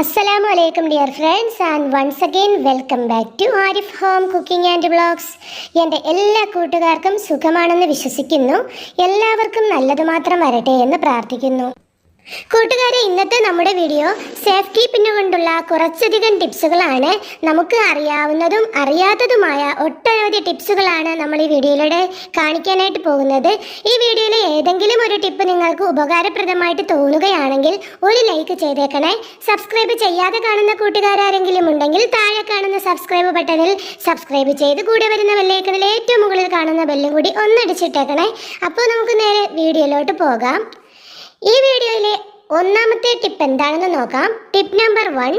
അസ്സലാമു അലൈക്കും dear friends and once again welcome back to Arif home cooking and blogs എന്റെ എല്ലാ കൂട്ടുകാർക്കും സുഖമാണെന്ന് വിശ്വസിക്കുന്നു. എല്ലാവർക്കും നല്ലത് മാത്രം വരട്ടെ എന്ന് പ്രാർത്ഥിക്കുന്നു. കൂട്ടുകാരെ ഇന്നത്തെ നമ്മുടെ വീഡിയോ സേഫ് കീപ്പിനു കൊണ്ടുള്ള കുറച്ചധികം ടിപ്സുകളാണ്. നമുക്ക് അറിയാവുന്നതും അറിയാത്തതുമായ ഒട്ടനവധി ടിപ്സുകളാണ് നമ്മൾ ഈ വീഡിയോയിലൂടെ കാണിക്കാനായിട്ട് പോകുന്നത്. ഈ വീഡിയോയിലെ ഏതെങ്കിലും ഒരു ടിപ്പ് നിങ്ങൾക്ക് ഉപകാരപ്രദമായിട്ട് തോന്നുകയാണെങ്കിൽ ഒരു ലൈക്ക് ചെയ്തേക്കണേ. സബ്സ്ക്രൈബ് ചെയ്യാതെ കാണുന്ന കൂട്ടുകാരാരെങ്കിലും ഉണ്ടെങ്കിൽ താഴെ കാണുന്ന സബ്സ്ക്രൈബ് ബട്ടണിൽ സബ്സ്ക്രൈബ് ചെയ്ത് കൂടെ വരുന്ന ബെല്ലേക്കണിൽ ഏറ്റവും മുകളിൽ കാണുന്ന ബെല്ലും കൂടി ഒന്നടിച്ചിട്ടേക്കണേ. അപ്പോൾ നമുക്ക് നേരെ വീഡിയോയിലോട്ട് പോകാം. ഈ വീഡിയോയിലെ ഒന്നാമത്തെ ടിപ്പ് എന്താണെന്ന് നോക്കാം. Tip number one.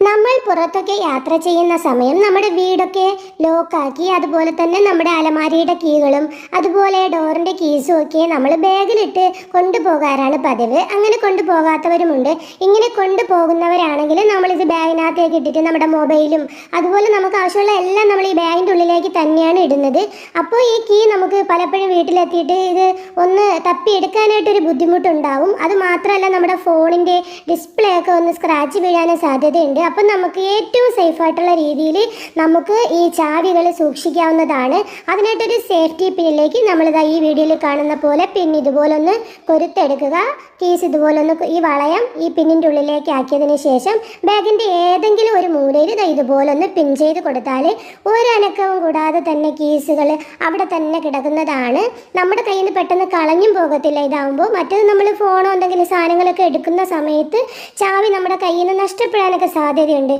നമ്മൾ പുറത്തൊക്കെ യാത്ര ചെയ്യുന്ന സമയം നമ്മുടെ വീടൊക്കെ ലോക്കാക്കി അതുപോലെ തന്നെ നമ്മുടെ അലമാരിയുടെ കീകളും അതുപോലെ ഡോറിന്റെ കീസും ഒക്കെ നമ്മൾ ബാഗിലിട്ട് കൊണ്ടുപോകാറാണ് പതിവ്. അങ്ങനെ കൊണ്ടുപോകാത്തവരുമുണ്ട്. ഇങ്ങനെ കൊണ്ടുപോകുന്നവരാണെങ്കിൽ നമ്മളിത് ബാഗിനകത്തേക്ക് ഇട്ടിട്ട് നമ്മുടെ മൊബൈലും അതുപോലെ നമുക്ക് ആവശ്യമുള്ള എല്ലാം നമ്മൾ ഈ ബാഗിന്റെ ഉള്ളിലേക്ക് തന്നെയാണ് ഇടുന്നത്. അപ്പോൾ ഈ കീ നമുക്ക് പലപ്പോഴും വീട്ടിലെത്തിയിട്ട് ഇത് ഒന്ന് തപ്പിയെടുക്കാനായിട്ടൊരു ബുദ്ധിമുട്ടുണ്ടാവും. അത് മാത്രമല്ല നമ്മുടെ ഫോണിന്റെ ഡിസ്പ്ലേ ഒക്കെ ഒന്ന് സ്ക്രാച്ച് വീഴാനും സാധ്യതയുണ്ട്. അപ്പം നമുക്ക് ഏറ്റവും സേഫ് ആയിട്ടുള്ള രീതിയിൽ നമുക്ക് ഈ ചാവികൾ സൂക്ഷിക്കാവുന്നതാണ്. അതിനായിട്ടൊരു സേഫ്റ്റി പിന്നിലേക്ക് നമ്മളിതാ ഈ വീഡിയോയിൽ കാണുന്ന പോലെ പിൻ ഇതുപോലൊന്ന് കൊരുത്തെടുക്കുക. കീസ് ഇതുപോലൊന്ന് ഈ വളയം ഈ പിന്നിന്റെ ഉള്ളിലേക്ക് ആക്കിയതിന് ശേഷം ബാഗിന്റെ ഏതെങ്കിലും ഒരു മൂലയിൽ ദാ ഇതുപോലൊന്ന് പിൻ ചെയ്ത് കൊടുത്താൽ ഒരനക്കവും കൂടാതെ തന്നെ കീസുകൾ അവിടെ തന്നെ കിടക്കുന്നതാണ്. നമ്മുടെ കയ്യിൽ നിന്ന് പെട്ടെന്ന് കളഞ്ഞും പോകത്തില്ല. ഇതാവുമ്പോൾ മറ്റത് നമ്മൾ ഫോണോ എന്തെങ്കിലും സാധനങ്ങളൊക്കെ എടുക്കുന്ന സമയത്ത് ചാവി നമ്മുടെ കയ്യിൽ നിന്ന് നഷ്ടപ്പെടാനൊക്കെ സാധ്യതയുണ്ട്.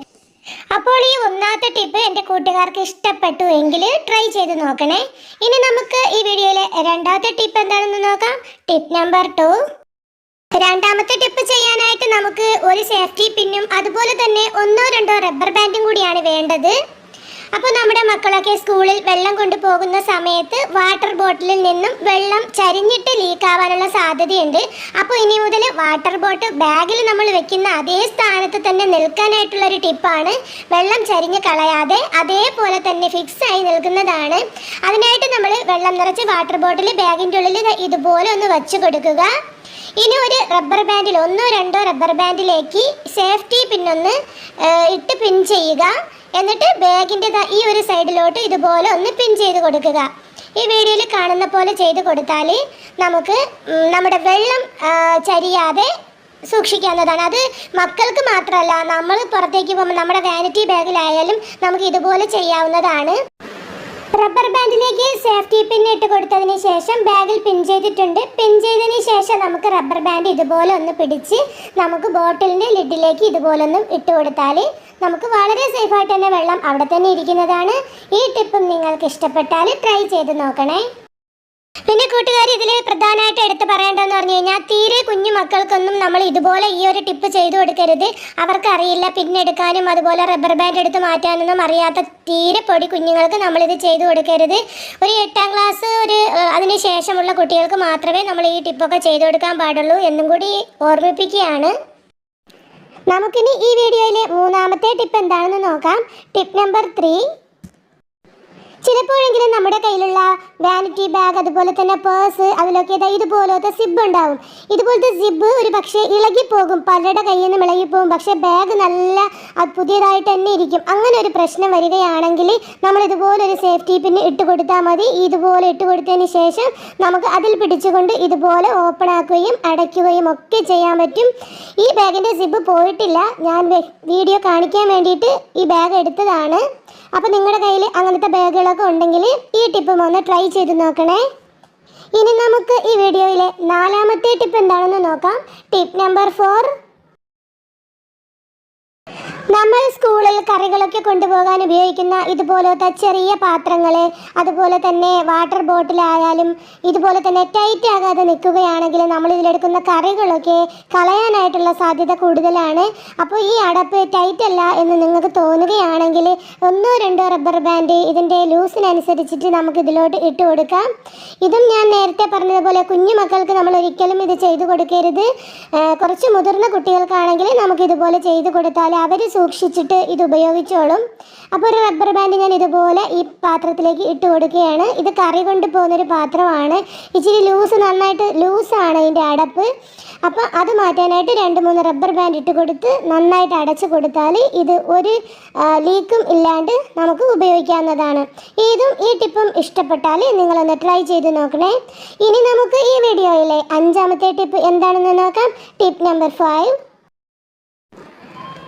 അപ്പോൾ ഈ ഒന്നാമത്തെ ടിപ്പ് എന്റെ കൂട്ടുകാർക്ക് ഇഷ്ടപ്പെട്ടു എങ്കിൽ ട്രൈ ചെയ്ത് നോക്കണേ. ഇനി നമുക്ക് ഈ വീഡിയോയിലെ രണ്ടാമത്തെ ടിപ്പ് എന്താണെന്ന് നോക്കാം. ടിപ്പ് നമ്പർ ടു രണ്ടാമത്തെ ടിപ്പ് ചെയ്യാനായിട്ട് നമുക്ക് ഒരു സേഫ്റ്റി പിന്നും അതുപോലെ തന്നെ ഒന്നോ രണ്ടോ റബ്ബർ ബാൻഡും കൂടിയാണ് വേണ്ടത്. അപ്പോൾ നമ്മുടെ മക്കളൊക്കെ സ്കൂളിൽ വെള്ളം കൊണ്ടുപോകുന്ന സമയത്ത് വാട്ടർ ബോട്ടിലിൽ നിന്നും വെള്ളം ചരിഞ്ഞിട്ട് ലീക്ക് ആവാനുള്ള സാധ്യതയുണ്ട്. അപ്പോൾ ഇനി മുതൽ വാട്ടർ ബോട്ടിൽ ബാഗിൽ നമ്മൾ വെക്കുന്ന അതേ സ്ഥാനത്ത് തന്നെ നിൽക്കാനായിട്ടുള്ള ഒരു ടിപ്പാണ്. വെള്ളം ചരിഞ്ഞ് കളയാതെ അതേപോലെ തന്നെ ഫിക്സ് ആയി നിൽക്കുന്നതാണ്. അതിനായിട്ട് നമ്മൾ വെള്ളം നിറച്ച് വാട്ടർ ബോട്ടിൽ ബാഗിന്റെ ഉള്ളിൽ ഇതുപോലെ ഒന്ന് വെച്ച് കൊടുക്കുക. ഇനി ഒരു റബ്ബർ ബാൻഡിൽ ഒന്നോ രണ്ടോ റബ്ബർ ബാൻഡിലേക്ക് സേഫ്റ്റി പിന്നൊന്ന് ഇട്ട് പിൻ ചെയ്യുക. എന്നിട്ട് ബാഗിന്റെ ഈ ഒരു സൈഡിലോട്ട് ഇതുപോലെ ഒന്ന് പിൻ ചെയ്ത് കൊടുക്കുക. ഈ വീഡിയോയിൽ കാണുന്ന പോലെ ചെയ്ത് കൊടുത്താൽ നമുക്ക് നമ്മുടെ വെള്ളം ചരിയാതെ സൂക്ഷിക്കാവുന്നതാണ്. അത് മക്കൾക്ക് മാത്രമല്ല നമ്മൾ പുറത്തേക്ക് പോകുമ്പോൾ നമ്മുടെ വാനിറ്റി ബാഗിലായാലും നമുക്ക് ഇതുപോലെ ചെയ്യാവുന്നതാണ്. റബ്ബർ ബാൻഡിലേക്ക് സേഫ്റ്റി പിൻ ഇട്ട് കൊടുത്തതിന് ശേഷം ബാഗിൽ പിൻ ചെയ്തിട്ടുണ്ട്. പിൻ ചെയ്തതിന് ശേഷം നമുക്ക് റബ്ബർ ബാൻഡ് ഇതുപോലെ ഒന്ന് പിടിച്ച് നമുക്ക് ബോട്ടിലിന്റെ ലിഡിലേക്ക് ഇതുപോലെ ഒന്ന് ഇട്ട് കൊടുത്താൽ നമുക്ക് വളരെ സേഫായിട്ട് തന്നെ വെള്ളം അവിടെ തന്നെ ഇരിക്കുന്നതാണ്. ഈ ടിപ്പും നിങ്ങൾക്ക് ഇഷ്ടപ്പെട്ടാൽ ട്രൈ ചെയ്ത് നോക്കണേ. പിന്നെ കൂട്ടുകാർ ഇതിൽ പ്രധാനമായിട്ട് എടുത്ത് പറയേണ്ടതെന്ന് പറഞ്ഞു കഴിഞ്ഞാൽ തീരെ കുഞ്ഞു മക്കൾക്കൊന്നും നമ്മൾ ഇതുപോലെ ഈ ഒരു ടിപ്പ് ചെയ്തു കൊടുക്കരുത്. അവർക്കറിയില്ല പിന്നെടുക്കാനും അതുപോലെ റബ്ബർ ബാൻഡ് എടുത്ത് മാറ്റാനൊന്നും അറിയാത്ത തീരെ പൊടി കുഞ്ഞുങ്ങൾക്ക് നമ്മളിത് ചെയ്തു കൊടുക്കരുത്. ഒരു എട്ടാം ക്ലാസ് ഒരു അതിന് ശേഷമുള്ള കുട്ടികൾക്ക് മാത്രമേ നമ്മൾ ഈ ടിപ്പൊക്കെ ചെയ്തു കൊടുക്കാൻ പാടുള്ളൂ എന്നും കൂടി ഓർമ്മിപ്പിക്കുകയാണ്. നമുക്കിനി ഈ വീഡിയോയിലെ മൂന്നാമത്തെ ടിപ്പ് എന്താണെന്ന് നോക്കാം. Tip number three. ചിലപ്പോഴെങ്കിലും നമ്മുടെ കയ്യിലുള്ള വാനിറ്റി ബാഗ് അതുപോലെ തന്നെ പേഴ്സ് അതിലൊക്കെ ഇതാ ഇതുപോലത്തെ സിബ് ഉണ്ടാവും. ഇതുപോലത്തെ സിബ് ഒരു പക്ഷേ ഇളകിപ്പോകും. പലരുടെ കയ്യിൽ നിന്നും ഇളകിപ്പോകും. പക്ഷേ ബാഗ് നല്ല പുതിയതായിട്ട് തന്നെ ഇരിക്കും. അങ്ങനെ ഒരു പ്രശ്നം വരികയാണെങ്കിൽ നമ്മൾ ഇതുപോലെ ഒരു സേഫ്റ്റി പിൻ ഇട്ട് കൊടുത്താൽ മതി. ഇതുപോലെ ഇട്ട് കൊടുത്തതിന് ശേഷം നമുക്ക് അതിൽ പിടിച്ചുകൊണ്ട് ഇതുപോലെ ഓപ്പൺ ആക്കുകയും അടയ്ക്കുകയും ഒക്കെ ചെയ്യാൻ പറ്റും. ഈ ബാഗിന്റെ സിബ് പോയിട്ടില്ല. ഞാൻ വീഡിയോ കാണിക്കാൻ വേണ്ടിയിട്ട് ഈ ബാഗ് എടുത്തതാണ്. അപ്പോൾ നിങ്ങളുടെ കയ്യിൽ അങ്ങനത്തെ ബാഗുകളൊക്കെ ഉണ്ടെങ്കിൽ ഈ ടിപ്പും ഒന്ന് ട്രൈ ചെയ്ത് നോക്കണേ. ഇനി നമുക്ക് ഈ വീഡിയോയിലെ നാലാമത്തെ ടിപ്പ് എന്താണെന്ന് നോക്കാം. ടിപ്പ് നമ്പർ ഫോർ നമ്മൾ സ്കൂളിൽ കറികളൊക്കെ കൊണ്ടുപോകാൻ ഉപയോഗിക്കുന്ന ഇതുപോലത്തെ ചെറിയ പാത്രങ്ങൾ അതുപോലെ തന്നെ വാട്ടർ ബോട്ടിലായാലും ഇതുപോലെ തന്നെ ടൈറ്റ് ആകാതെ നിൽക്കുകയാണെങ്കിൽ നമ്മൾ ഇതിലെടുക്കുന്ന കറികളൊക്കെ കളയാനായിട്ടുള്ള സാധ്യത കൂടുതലാണ്. അപ്പോൾ ഈ അടപ്പ് ടൈറ്റ് അല്ല എന്ന് നിങ്ങൾക്ക് തോന്നുകയാണെങ്കിൽ ഒന്നോ രണ്ടോ റബ്ബർ ബാൻഡ് ഇതിന്റെ ലൂസിനനുസരിച്ചിട്ട് നമുക്ക് ഇതിലോട്ട് ഇട്ട് കൊടുക്കാം. ഇതും ഞാൻ നേരത്തെ പറഞ്ഞതുപോലെ കുഞ്ഞു മക്കൾക്ക് നമ്മൾ ഒരിക്കലും ഇത് ചെയ്തു കൊടുക്കരുത്. കുറച്ച് മുതിർന്ന കുട്ടികൾക്കാണെങ്കിൽ നമുക്ക് ഇതുപോലെ ചെയ്തു കൊടുത്താൽ അവർ സൂക്ഷിച്ചിട്ട് ഇത് ഉപയോഗിച്ചോളും. അപ്പോൾ ഒരു റബ്ബർ ബാൻഡ് ഞാൻ ഇതുപോലെ ഈ പാത്രത്തിലേക്ക് ഇട്ട് കൊടുക്കുകയാണ്. ഇത് കറി കൊണ്ട് പോകുന്നൊരു പാത്രമാണ്. ഇച്ചിരി ലൂസ് നന്നായിട്ട് ലൂസാണ് ഇതിന്റെ അടപ്പ്. അപ്പോൾ അത് മാറ്റാനായിട്ട് രണ്ട് മൂന്ന് റബ്ബർ ബാൻഡ് ഇട്ട് കൊടുത്ത് നന്നായിട്ട് അടച്ച് കൊടുത്താൽ ഇത് ഒരു ലീക്കും ഇല്ലാണ്ട് നമുക്ക് ഉപയോഗിക്കാവുന്നതാണ്. ഇതും ഈ ടിപ്പും ഇഷ്ടപ്പെട്ടാൽ നിങ്ങളൊന്ന് ട്രൈ ചെയ്ത് നോക്കണേ. ഇനി നമുക്ക് ഈ വീഡിയോയിലെ അഞ്ചാമത്തെ ടിപ്പ് എന്താണെന്ന് നോക്കാം. ടിപ്പ് നമ്പർ ഫൈവ്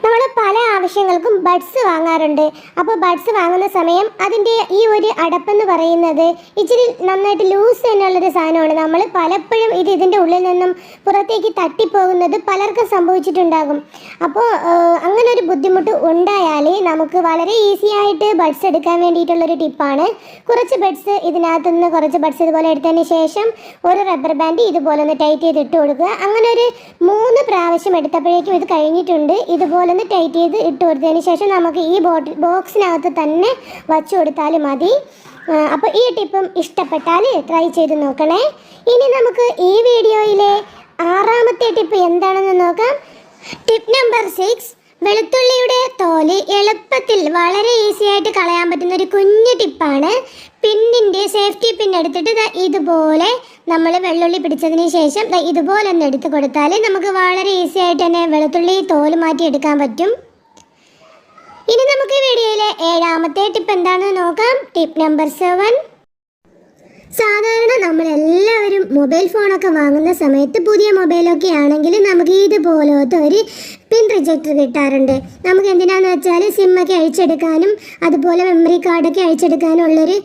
നമ്മൾ പല ആവശ്യങ്ങൾക്കും ബഡ്സ് വാങ്ങാറുണ്ട്. അപ്പോൾ ബഡ്സ് വാങ്ങുന്ന സമയം അതിന്റെ ഈ ഒരു അടപ്പെന്ന് പറയുന്നത് ഇച്ചിരി നന്നായിട്ട് ലൂസ് തന്നെയുള്ളൊരു സാധനമാണ്. നമ്മൾ പലപ്പോഴും ഇത് ഇതിന്റെ ഉള്ളിൽ നിന്നും പുറത്തേക്ക് തട്ടിപ്പോകുന്നത് പലർക്കും സംഭവിച്ചിട്ടുണ്ടാകും. അപ്പോൾ അങ്ങനെ ഒരു ബുദ്ധിമുട്ട് ഉണ്ടായാൽ നമുക്ക് വളരെ ഈസി ആയിട്ട് ബഡ്സ് എടുക്കാൻ വേണ്ടിയിട്ടുള്ളൊരു ടിപ്പാണ് കുറച്ച് ബഡ്സ് ഇതിനകത്ത് നിന്ന് കുറച്ച് ബഡ്സ് ഇതുപോലെ എടുത്തതിന് ശേഷം ഒരു റബ്ബർ ബാൻഡ് ഇതുപോലെ ഒന്ന് ടൈറ്റ് ചെയ്ത് ഇട്ട് കൊടുക്കുക. അങ്ങനെ ഒരു മൂന്ന് പ്രാവശ്യം എടുത്തപ്പോഴേക്കും ഇത് കഴിഞ്ഞിട്ടുണ്ട്. ഇതുപോലെ ഒന്ന് ടൈറ്റ് ചെയ്ത് ഇട്ട് കൊടുത്തതിന് ശേഷം നമുക്ക് ഈ ബോട്ടിൽ ബോക്സിനകത്ത് തന്നെ വച്ചു കൊടുത്താൽ മതി. അപ്പോൾ ഈ ടിപ്പും ഇഷ്ടപ്പെട്ടാൽ ട്രൈ ചെയ്ത് നോക്കണേ. ഇനി നമുക്ക് ഈ വീഡിയോയിലെ ആറാമത്തെ ടിപ്പ് എന്താണെന്ന് നോക്കാം. ടിപ്പ് നമ്പർ സിക്സ് വെളുത്തുള്ളിയുടെ തോൽ എളുപ്പത്തിൽ വളരെ ഈസി ആയിട്ട് കളയാൻ പറ്റുന്ന ഒരു കുഞ്ഞു ടിപ്പാണ്. പിന്നിന്റെ സേഫ്റ്റി പിൻ എടുത്തിട്ട് ഇതുപോലെ നമ്മൾ വെള്ളുള്ളി പിടിച്ചതിന് ശേഷം ഇതുപോലെ ഒന്ന് എടുത്ത് കൊടുത്താൽ നമുക്ക് വളരെ ഈസി ആയിട്ട് തന്നെ വെളുത്തുള്ളി തോൽ മാറ്റി എടുക്കാൻ പറ്റും. ഇനി നമുക്ക് വീഡിയോയിലെ ഏഴാമത്തെ ടിപ്പ് എന്താണെന്ന് നോക്കാം. ടിപ്പ് നമ്പർ സെവൻ സാധാരണ നമ്മളെല്ലാവരും മൊബൈൽ ഫോണൊക്കെ വാങ്ങുന്ന സമയത്ത് പുതിയ മൊബൈലൊക്കെ ആണെങ്കിൽ നമുക്ക് ഇതുപോലത്തെ ഒരു പിൻ റിജക്ടർ കിട്ടാറുണ്ട്. നമുക്ക് എന്തിനാന്ന് വെച്ചാൽ സിമ്മൊക്കെ അഴിച്ചെടുക്കാനും അതുപോലെ മെമ്മറി കാർഡൊക്കെ അഴിച്ചെടുക്കാനുള്ളൊരു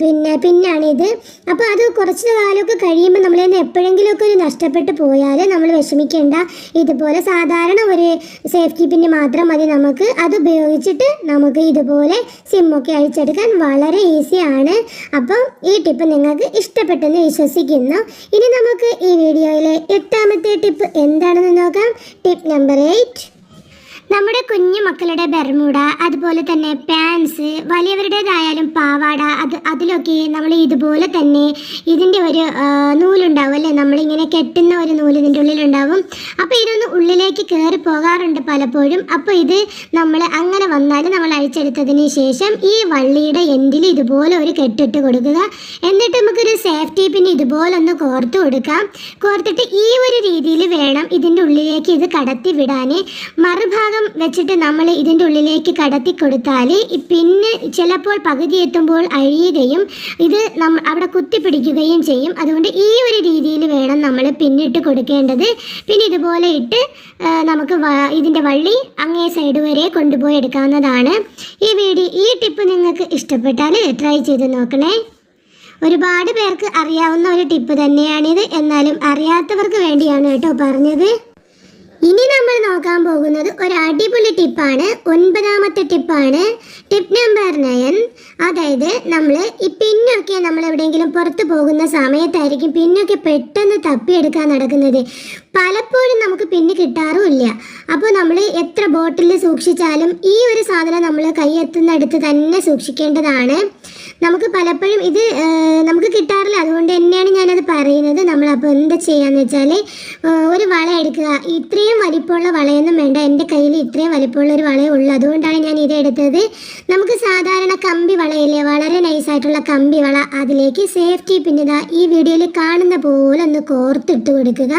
പിന്നെ പിന്നാണിത് അപ്പോൾ അത് കുറച്ച് കാലമൊക്കെ കഴിയുമ്പോൾ നമ്മൾ നിന്ന് എപ്പോഴെങ്കിലുമൊക്കെ ഒരു നഷ്ടപ്പെട്ട് പോയാൽ നമ്മൾ വിഷമിക്കേണ്ട. ഇതുപോലെ സാധാരണ ഒരു സേഫ്റ്റി പിന്ന് മാത്രം മതി നമുക്ക്. അത് ഉപയോഗിച്ചിട്ട് നമുക്ക് ഇതുപോലെ സിമ്മൊക്കെ അഴിച്ചെടുക്കാൻ വളരെ ഈസിയാണ് അപ്പം ഈ ടിപ്പ് നിങ്ങൾക്ക് ഇഷ്ടപ്പെട്ടെന്ന് വിശ്വസിക്കുന്നു. ഇനി നമുക്ക് ഈ വീഡിയോയിലെ എട്ടാമത്തെ ടിപ്പ് എന്താണെന്ന് നോക്കാം. ടിപ്പ് നമ്പർ number 8 നമ്മുടെ കുഞ്ഞു മക്കളുടെ ബെർമൂട അതുപോലെ തന്നെ പാൻസ് വലിയവരുടേതായാലും പാവാട അത് അതിലൊക്കെ നമ്മൾ ഇതുപോലെ തന്നെ ഇതിന്റെ ഒരു നൂലുണ്ടാവും അല്ലേ? നമ്മളിങ്ങനെ കെട്ടുന്ന ഒരു നൂൽ ഇതിന്റെ ഉള്ളിലുണ്ടാവും. അപ്പോൾ ഇതൊന്ന് ഉള്ളിലേക്ക് കയറി പോകാറുണ്ട് പലപ്പോഴും. അപ്പോൾ ഇത് നമ്മൾ അങ്ങനെ വന്നാൽ നമ്മൾ അഴിച്ചെടുത്തതിന് ശേഷം ഈ വള്ളിയുടെ എൻഡിൽ ഇതുപോലെ ഒരു കെട്ടിട്ട് കൊടുക്കുക. എന്നിട്ട് നമുക്കൊരു സേഫ്റ്റി പിന്നെ ഇതുപോലെ ഒന്ന് കോർത്ത് കൊടുക്കാം. കോർത്തിട്ട് ഈ ഒരു രീതിയിൽ വേണം ഇതിന്റെ ഉള്ളിലേക്ക് ഇത് കടത്തി വിടാൻ. മറുഭാഗം വെച്ചിട്ട് നമ്മൾ ഇതിന്റെ ഉള്ളിലേക്ക് കടത്തി കൊടുത്താൽ പിന്നെ ചിലപ്പോൾ പകുതി എത്തുമ്പോൾ അഴിയുകയും ഇത് നമ്മ അവിടെ കുത്തിപ്പിടിക്കുകയും ചെയ്യും. അതുകൊണ്ട് ഈ ഒരു രീതിയിൽ വേണം നമ്മൾ പിന്നിട്ട് കൊടുക്കേണ്ടത്. പിന്നെ ഇതുപോലെ ഇട്ട് നമുക്ക് ഇതിന്റെ വള്ളി അങ്ങേ സൈഡ് വരെ കൊണ്ടുപോയി എടുക്കാവുന്നതാണ്. ഈ വീഡിയോ ഈ ടിപ്പ് നിങ്ങൾക്ക് ഇഷ്ടപ്പെട്ടാൽ ട്രൈ ചെയ്ത് നോക്കണേ. ഒരുപാട് പേർക്ക് അറിയാവുന്ന ഒരു ടിപ്പ് തന്നെയാണിത്. എന്നാലും അറിയാത്തവർക്ക് വേണ്ടിയാണ് കേട്ടോ പറഞ്ഞത്. ഇനി നമ്മൾ നോക്കാൻ പോകുന്നത് ഒരു അടിപൊളി ടിപ്പാണ് ഒൻപതാമത്തെ ടിപ്പാണ് ടിപ്പ് നമ്പർ നയൻ അതായത് നമ്മൾ ഈ പിന്നൊക്കെ നമ്മൾ എവിടെയെങ്കിലും പുറത്ത് പോകുന്ന സമയത്തായിരിക്കും പിന്നൊക്കെ പെട്ടെന്ന് തപ്പിയെടുക്കാൻ നടക്കുന്നത്. പലപ്പോഴും നമുക്ക് പിന്ന് കിട്ടാറുമില്ല. അപ്പോൾ നമ്മൾ എത്ര ബോട്ടിൽ സൂക്ഷിച്ചാലും ഈ ഒരു സാധനം നമ്മൾ കൈ എത്തുന്നിടത്ത് തന്നെ സൂക്ഷിക്കേണ്ടതാണ്. നമുക്ക് പലപ്പോഴും ഇത് നമുക്ക് കിട്ടാറില്ല അപ്പോൾ എന്താ ചെയ്യാന്ന് വെച്ചാൽ ഒരു വള എടുക്കുക. ഇത്രയും വലിപ്പമുള്ള വളയൊന്നും വേണ്ട. എന്റെ കയ്യിൽ ഇത്രയും വലിപ്പമുള്ള ഒരു വളയേ ഉള്ളൂ. അതുകൊണ്ടാണ് ഞാൻ ഇത് എടുത്തത്. നമുക്ക് സാധാരണ കമ്പി വളയില്ലേ? വളരെ നൈസായിട്ടുള്ള കമ്പി വള. അതിലേക്ക് സേഫ്റ്റി പിന്നിത ഈ വീഡിയോയിൽ കാണുന്ന പോലെ ഒന്ന് കോർത്തിട്ട് കൊടുക്കുക.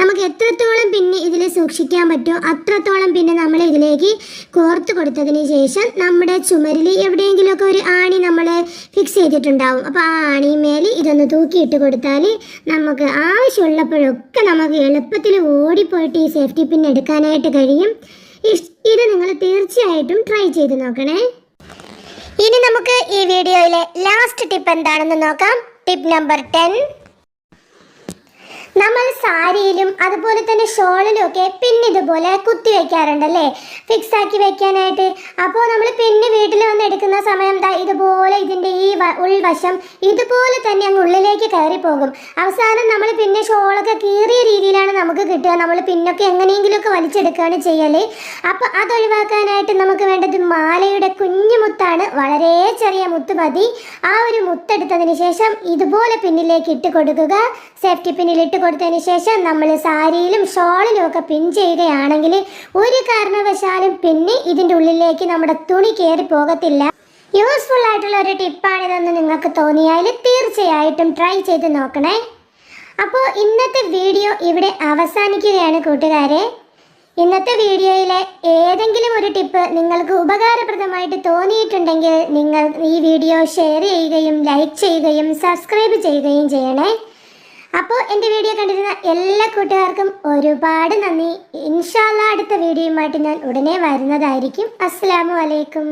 നമുക്ക് എത്രത്തോളം പിന്നെ ഇതിൽ സൂക്ഷിക്കാൻ പറ്റുമോ അത്രത്തോളം പിന്നെ നമ്മൾ ഇതിലേക്ക് കോർത്ത് കൊടുത്തതിന് ശേഷം നമ്മുടെ ചുമരിൽ എവിടെയെങ്കിലുമൊക്കെ ഒരു ആണി നമ്മൾ ഫിക്സ് ചെയ്തിട്ടുണ്ടാവും. അപ്പോൾ ആ ആണിമേൽ ഇതൊന്ന് തൂക്കിയിട്ട് കൊടുത്താൽ നമുക്ക് ആവശ്യമുള്ളപ്പോഴൊക്കെ നമുക്ക് എളുപ്പത്തിൽ ഓടിപ്പോയിട്ട് ഈ സേഫ്റ്റി പിൻ എടുക്കാനായിട്ട് കഴിയും. ഇത് നിങ്ങൾ തീർച്ചയായിട്ടും ട്രൈ ചെയ്ത് നോക്കണേ. ഇനി നമുക്ക് ഈ വീഡിയോയിലെ ലാസ്റ്റ് ടിപ്പ് എന്താണെന്ന് നോക്കാം. ടിപ്പ് നമ്പർ ടെൻ നമ്മൾ സാരിയിലും അതുപോലെ തന്നെ ഷോളിലും ഒക്കെ പിന്ന് ഇതുപോലെ കുത്തി വെക്കാറുണ്ടല്ലേ ഫിക്സ് ആക്കി വെക്കാനായിട്ട്. അപ്പോൾ നമ്മൾ പിന്നെ വീട്ടിൽ വന്ന് എടുക്കുന്ന സമയം എന്താ ഇതുപോലെ ഇതിന്റെ ഈ ഉൾവശം ഇതുപോലെ തന്നെ അങ്ങ് ഉള്ളിലേക്ക് കയറി പോകും. അവസാനം നമ്മൾ പിന്നെ ഷോളൊക്കെ കീറിയ രീതിയിലാണ് നമുക്ക് കിട്ടുക. നമ്മൾ പിന്നൊക്കെ എങ്ങനെയെങ്കിലുമൊക്കെ വലിച്ചെടുക്കുകയാണ് ചെയ്യൽ. അപ്പോൾ അതൊഴിവാക്കാനായിട്ട് നമുക്ക് വേണ്ടത് മാലയുടെ കുഞ്ഞു മുത്താണ്. വളരെ ചെറിയ മുത്ത് മതി. ആ ഒരു മുത്തെടുത്തതിന് ശേഷം ഇതുപോലെ പിന്നിലേക്ക് ഇട്ട് കൊടുക്കുക. സേഫ്റ്റി പിന്നിൽ ഇട്ട് കൊടുത്തതിന് ശേഷം നമ്മൾ സാരിയിലും ഷോളിലും ഒക്കെ പിൻ ചെയ്യുകയാണെങ്കിൽ ഒരു കാരണവശാലും പിന്നെ ഇതിന്റെ ഉള്ളിലേക്ക് നമ്മുടെ തുണി കയറി പോകത്തില്ല. യൂസ്ഫുൾ ആയിട്ടുള്ള ഒരു ടിപ്പാണിതെന്ന് നിങ്ങൾക്ക് തോന്നിയാൽ തീർച്ചയായിട്ടും ട്രൈ ചെയ്ത് നോക്കണേ. അപ്പോൾ ഇന്നത്തെ വീഡിയോ ഇവിടെ അവസാനിക്കുകയാണ് കൂട്ടുകാരെ. ഇന്നത്തെ വീഡിയോയിലെ ഏതെങ്കിലും ഒരു ടിപ്പ് നിങ്ങൾക്ക് ഉപകാരപ്രദമായിട്ട് തോന്നിയിട്ടുണ്ടെങ്കിൽ നിങ്ങൾ ഈ വീഡിയോ ഷെയർ ചെയ്യുകയും ലൈക്ക് ചെയ്യുകയും സബ്സ്ക്രൈബ് ചെയ്യുകയും ചെയ്യണേ. അപ്പോൾ എന്റെ വീഡിയോ കണ്ടിരുന്ന എല്ലാ കൂട്ടുകാർക്കും ഒരുപാട് നന്ദി. ഇൻഷാല്ല അടുത്ത വീഡിയോയുമായിട്ട് ഞാൻ ഉടനെ വരുന്നതായിരിക്കും. അസ്സാം വലൈക്കും